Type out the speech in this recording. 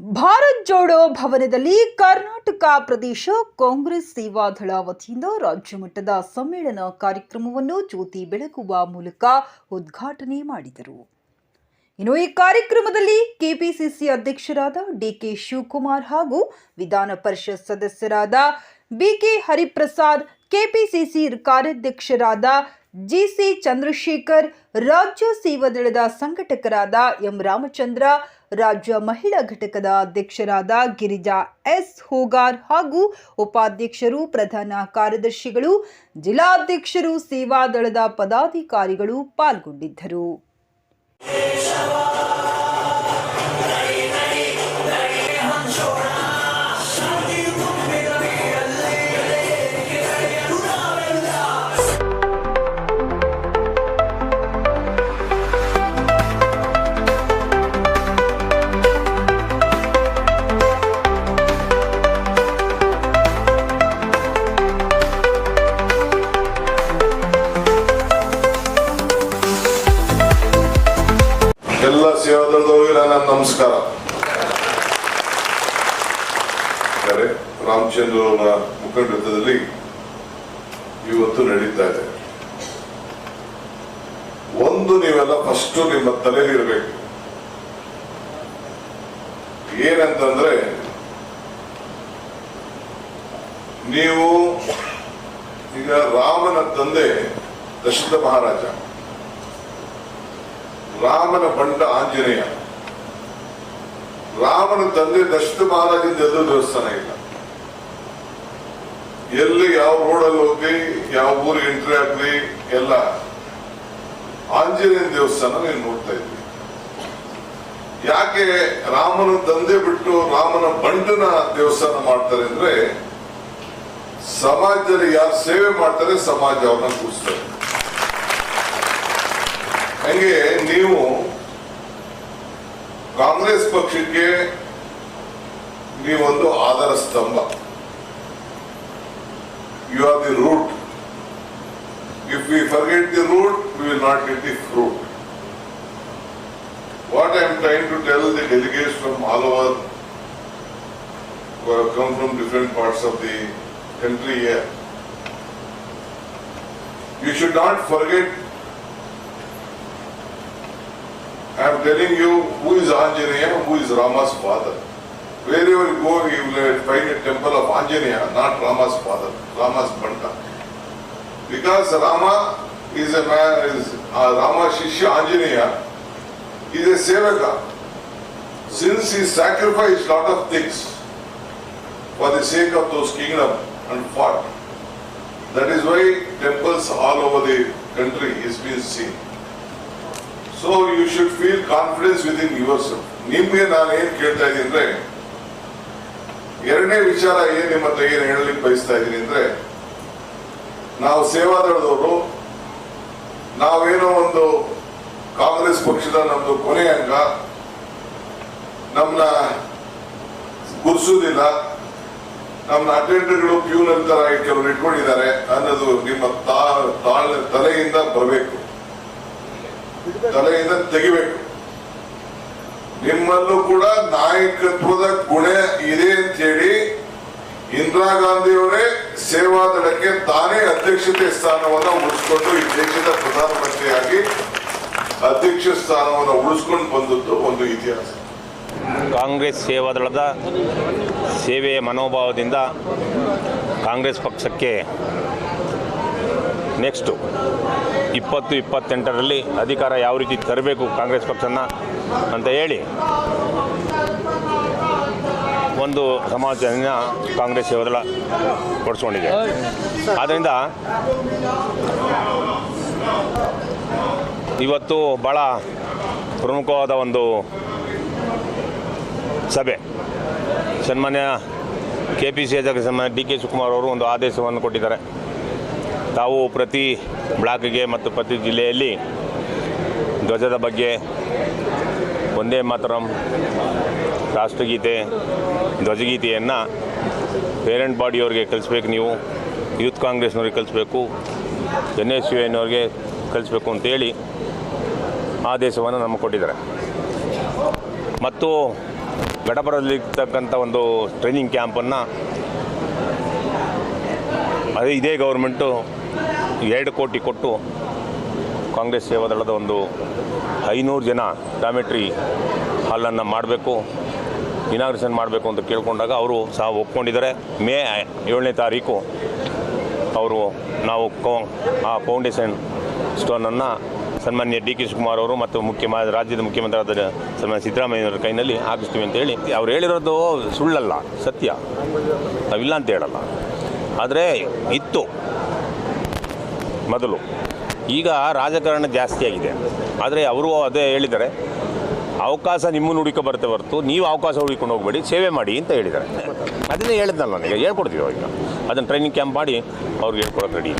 ಭಾರತ್ ಜೋಡೋ ಭವನದಲ್ಲಿ ಕರ್ನಾಟಕ ಪ್ರದೇಶ ಕಾಂಗ್ರೆಸ್ ಸೇವಾದಳ ವತಿಯಿಂದ ರಾಜ್ಯ ಮಟ್ಟದ ಸಮ್ಮೇಳನ ಕಾರ್ಯಕ್ರಮವನ್ನು ಜ್ಯೋತಿ ಬೆಳಗುವ ಮೂಲಕ ಉದ್ಘಾಟನೆ ಮಾಡಿದರು. ಇನ್ನು ಈ ಕಾರ್ಯಕ್ರಮದಲ್ಲಿ ಕೆಪಿಸಿಸಿ ಅಧ್ಯಕ್ಷರಾದ ಡಿಕೆ ಶಿವಕುಮಾರ್ ಹಾಗೂ ವಿಧಾನ ಪರಿಷತ್ ಸದಸ್ಯರಾದ ಬಿಕೆ ಹರಿಪ್ರಸಾದ್, ಕೆಪಿಸಿಸಿ ಕಾರ್ಯಾಧ್ಯಕ್ಷರಾದ ಜಿಸಿ ಚಂದ್ರಶೇಖರ್, ರಾಜ್ಯ ಸೇವಾದಳದ ಸಂಘಟಕರಾದ ಎಂ. ರಾಮಚಂದ್ರ ರಾಜ್ಯ ಮಹಿಳಾ ಘಟಕದ ಅಧ್ಯಕ್ಷರಾದ ಗಿರಿಜಾ ಎಸ್ ಹೋಗಾರ್ ಹಾಗೂ ಉಪಾಧ್ಯಕ್ಷರು, ಪ್ರಧಾನ ಕಾರ್ಯದರ್ಶಿಗಳು, ಜಿಲ್ಲಾಧ್ಯಕ್ಷರು ಸೇವಾದಳದ ಪದಾಧಿಕಾರಿಗಳು ಪಾಲ್ಗೊಂಡಿದ್ದರು. ನಮಸ್ಕಾರ. ರಾಮಚಂದ್ರ ಅವರ ಮುಖಂಡತ್ವದಲ್ಲಿ ಇವತ್ತು ನಡೀತಾ ಇದೆ. ಒಂದು ನೀವೆಲ್ಲ ಫಸ್ಟ್ ನಿಮ್ಮ ತಲೆಯಲ್ಲಿರ್ಬೇಕು ಏನಂತಂದ್ರೆ, ನೀವು ಈಗ ರಾಮನ ತಂದೆ ದಶರಥ ಮಹಾರಾಜ. ರಾಮನ ಬಂಡ ಆಂಜನೇಯ. ರಾಮನ ತಂದೆ ದಷ್ಟ ಮಹಾರಾಜಿಂದ ಎಲ್ಲೂ ದೇವಸ್ಥಾನ ಇಲ್ಲ. ಎಲ್ಲಿ ಯಾವ ರೋಡಲ್ಲಿ ಹೋಗ್ಲಿ, ಯಾವ ಊರಿಗೆ ಎಂಟ್ರಿ ಆಗ್ಲಿ, ಎಲ್ಲ ಆಂಜನೇಯನ ದೇವಸ್ಥಾನ ನೀವು ನೋಡ್ತಾ ಇದ್ವಿ ಯಾಕೆ ರಾಮನ ತಂದೆ ಬಿಟ್ಟು ರಾಮನ ಬಂಡನ ದೇವಸ್ಥಾನ ಮಾಡ್ತಾರೆ ಅಂದ್ರೆ, ಸಮಾಜದಲ್ಲಿ ಯಾರು ಸೇವೆ ಮಾಡ್ತಾರೆ ಸಮಾಜ ಅವ್ರನ್ನ ಹಂಗೆ ನೀವು ಕಾಂಗ್ರೆಸ್ ಪಕ್ಷಕ್ಕೆ ನೀವೊಂದು ಆಧಾರ ಸ್ತಂಭ you are the root if we forget the root we will not get the fruit what I am trying to tell the delegates from all over come from different parts of the country here. You should not forget I am telling you who is Anjaneya, who is Rama's father. Wherever you go, you will find a temple of Anjaneya, not Rama's father, Rama's Banta. Because Rama is a man, is uh, Rama Shishya Anjaneya is a sevaka. Since he sacrificed lot of things for the sake of those kingdom and fought, that is why temples all over the country is being seen. So you should feel confidence with in yourself ನಿಮ್ಗೆ ನಾನು ಏನ್ ಕೇಳ್ತಾ ಇದ್ದೀನಿ ಅಂದ್ರೆ, ಎರಡನೇ ವಿಚಾರ ಏನ್ ನಿಮ್ಮ ಹತ್ರ ಏನ್ ಹೇಳಲಿಕ್ಕೆ ಬಯಸ್ತಾ ಇದ್ದೀನಿ ಅಂದ್ರೆ, ನಾವು ಸೇವಾದಳದವರು, ನಾವೇನೋ ಒಂದು ಕಾಂಗ್ರೆಸ್ ಪಕ್ಷದ ನಮ್ದು ಕೊನೆ ಅಂಗ ನಮ್ಮನ್ನ ಗುರ್ಸುದಿಲ್ಲ ನಮ್ಮ ಅಟೆಂಡರ್ಗಳು ಪ್ಯೂನಲ್ ನಂತರ ಕೆಲವರು ಇಟ್ಕೊಂಡಿದ್ದಾರೆ ಅನ್ನೋದು ನಿಮ್ಮ ತಾ ತಾಳ್ ತಲೆಯಿಂದ ಬರಬೇಕು. ತಲೆಯಿಂದ ತೆಗಿಬೇಕು. ನಿಮ್ಮಲ್ಲೂ ಕೂಡ ನಾಯಕತ್ವದ ಗುಣ ಇದೆ ಅಂತ ಹೇಳಿ ಇಂದಿರಾ ಸೇವಾ ದಳಕ್ಕೆ ತಾನೇ ಅಧ್ಯಕ್ಷತೆ ಸ್ಥಾನವನ್ನು ಉಳಿಸ್ಕೊಂಡು ಈ ದೇಶದ ಪ್ರಧಾನಮಂತ್ರಿಯಾಗಿ ಅಧ್ಯಕ್ಷ ಸ್ಥಾನವನ್ನು ಉಳಿಸ್ಕೊಂಡು ಬಂದದ್ದು ಒಂದು ಇತಿಹಾಸ. ಕಾಂಗ್ರೆಸ್ ಸೇವಾದಳದ ಸೇವೆಯ ಮನೋಭಾವದಿಂದ ಕಾಂಗ್ರೆಸ್ ಪಕ್ಷಕ್ಕೆ ನೆಕ್ಸ್ಟು ಇಪ್ಪತ್ತು, ಇಪ್ಪತ್ತೆಂಟರಲ್ಲಿ ಅಧಿಕಾರ ಯಾವ ರೀತಿ ತರಬೇಕು ಕಾಂಗ್ರೆಸ್ ಪಕ್ಷನ ಅಂತ ಹೇಳಿ ಒಂದು ಸಮಾಲೋಚನೆಯ ಕಾಂಗ್ರೆಸ್ ಇವರೆಲ್ಲ ಕೊಡಿಸ್ಕೊಂಡಿದೆ. ಆದ್ದರಿಂದ ಇವತ್ತು ಭಾಳ ಪ್ರಮುಖವಾದ ಒಂದು ಸಭೆ. ಸನ್ಮಾನ್ಯ ಕೆ ಪಿ ಸಿ ಅಧ್ಯಕ್ಷ ಸನ್ಮಾನ್ಯ ಡಿ ಕೆ ಶಿವಕುಮಾರ್ ಅವರು ಒಂದು ಆದೇಶವನ್ನು ಕೊಟ್ಟಿದ್ದಾರೆ. ತಾವು ಪ್ರತಿ ಬ್ಲಾಕ್ಗೆ ಮತ್ತು ಪ್ರತಿ ಜಿಲ್ಲೆಯಲ್ಲಿ ಧ್ವಜದ ಬಗ್ಗೆ ಒಂದೇ ಮಾತರಂ ರಾಷ್ಟ್ರಗೀತೆ, ಧ್ವಜಗೀತೆಯನ್ನು ಪೇರೆಂಟ್ ಬಾಡಿಯವ್ರಿಗೆ ಕಲಿಸ್ಬೇಕು ನೀವು, ಯೂತ್ ಕಾಂಗ್ರೆಸ್ನವ್ರಿಗೆ ಕಲಿಸ್ಬೇಕು, ಎನ್ ಎಸ್ ಯು ಎನ್ನವ್ರಿಗೆ ಕಲಿಸ್ಬೇಕು ಅಂತೇಳಿ ಆದೇಶವನ್ನು ನಮಗೆ ಕೊಟ್ಟಿದ್ದಾರೆ. ಮತ್ತು ಗಡಪರದಲ್ಲಿರ್ತಕ್ಕಂಥ ಒಂದು ಟ್ರೈನಿಂಗ್ ಕ್ಯಾಂಪನ್ನು ಅದೇ ಇದೇ ಗೌರ್ಮೆಂಟು ಎರಡು ಕೋಟಿ ಕೊಟ್ಟು ಕಾಂಗ್ರೆಸ್ ಸೇವಾದಳದ ಒಂದು ಐನೂರು ಜನ ಡಾಮೆಟ್ರಿ ಹಾಲನ್ನು ಮಾಡಬೇಕು, ಇನಾಗ್ರೇಷನ್ ಮಾಡಬೇಕು ಅಂತ ಕೇಳಿಕೊಂಡಾಗ ಅವರು ಸಹ ಒಪ್ಕೊಂಡಿದ್ದಾರೆ. ಮೇ ಏಳನೇ ತಾರೀಕು ಅವರು ನಾವು ಕೋ, ಆ ಫೌಂಡೇಶನ್ ಸ್ಟೋನನ್ನು ಸನ್ಮಾನ್ಯ ಡಿ ಕೆ ಶಿವಕುಮಾರ್ ಅವರು ಮತ್ತು ಮುಖ್ಯ ರಾಜ್ಯದ ಮುಖ್ಯಮಂತ್ರಿಯಾದ ಸನ್ಮಾನ್ಯ ಸಿದ್ದರಾಮಯ್ಯವರ ಕೈನಲ್ಲಿ ಹಾಕಿಸ್ತೀವಿ ಅಂತ ಹೇಳಿ ಅವ್ರು ಹೇಳಿರೋದು ಸುಳ್ಳಲ್ಲ, ಸತ್ಯ. ನಾವಿಲ್ಲ ಅಂತ ಹೇಳಲ್ಲ. ಆದರೆ ಇತ್ತು. ಮೊದಲು. ಈಗ ರಾಜಕಾರಣ ಜಾಸ್ತಿ ಆಗಿದೆ. ಆದರೆ ಅವರು ಅದೇ ಹೇಳಿದ್ದಾರೆ. ಅವಕಾಶ ನಿಮ್ಮನ್ನು ಹುಡುಕೋ ಬರುತ್ತೆ ಹೊರತು ನೀವು ಅವಕಾಶ ಹುಡುಕೊಂಡು ಹೋಗಬೇಡಿ, ಸೇವೆ ಮಾಡಿ ಅಂತ ಹೇಳಿದ್ದಾರೆ. ಅದನ್ನೇ ಹೇಳಿದ್ನಲ್ಲ ನನಗೆ ಹೇಳ್ಕೊಡ್ತೀವಿ ಈಗ ಅದನ್ನು ಟ್ರೈನಿಂಗ್ ಕ್ಯಾಂಪ್ ಮಾಡಿ ಅವ್ರಿಗೆ ಹೇಳ್ಕೊಡೋಕೆ ರೆಡಿ